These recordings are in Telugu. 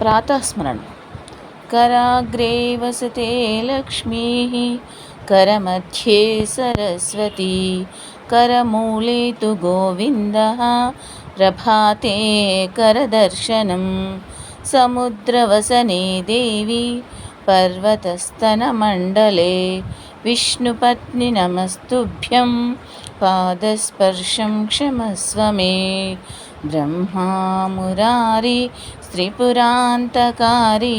प्रातःस्मरणं कराग्रे वसते लक्ष्मीः करमध्ये सरस्वती करमूले तु गोविन्दः प्रभाते करदर्शनं समुद्रवसने देवी पर्वतस्तनमण्डले विष्णुपत्नि नमस्तुभ्यं पादस्पर्शं क्षमस्व मे ब्रह्मा मुरारि त्रिपुरान्तकारी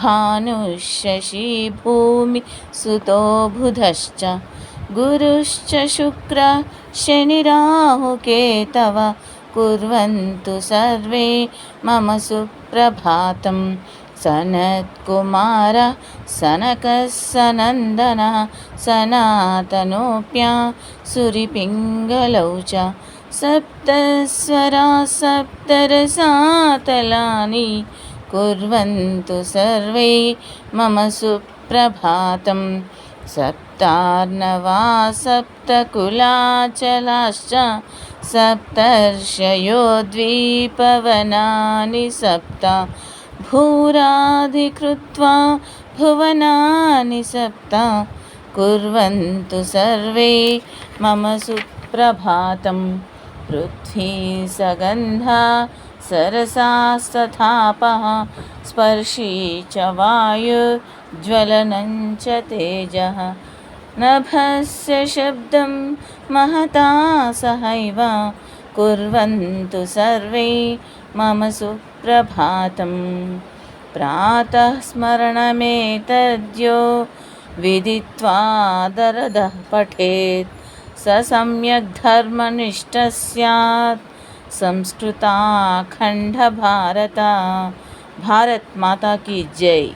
भानुशशि भूमिसुतो बुधश्च गुरुश्च शुक्र शनिराहुकेतव कुर्वन्तु सर्वे मम सुप्रभातं। सनत्कुमार सनकः सनन्दनः सनातनोऽप्या सुरिपिङ्गलौ च సప్తస్వరా సప్తరసాతలాని కుర్వంతు సర్వే మమ సుప్రభాతం. సప్తార్ణవా సప్తకులాచలాశ్చ సప్తర్షయో ద్వీపవనాని సప్త భూరాధికృత్వా భువనాని సప్త కుర్వంతు సర్వే మమ సుప్రభాతం. पृथ्वी सगन्धा सरसास्तथापः, स्पर्शी च वायुज्वलनं च तेजः। नभस्य शब्दं महता सहैव, कुर्वन्तु सर्वे मम सुप्रभातं। प्रातः स्मरणमेतद्यो विदित्वा दरदः पठेत्। स सम्य स्यात् संस्कृता भारत भारत माता की जय।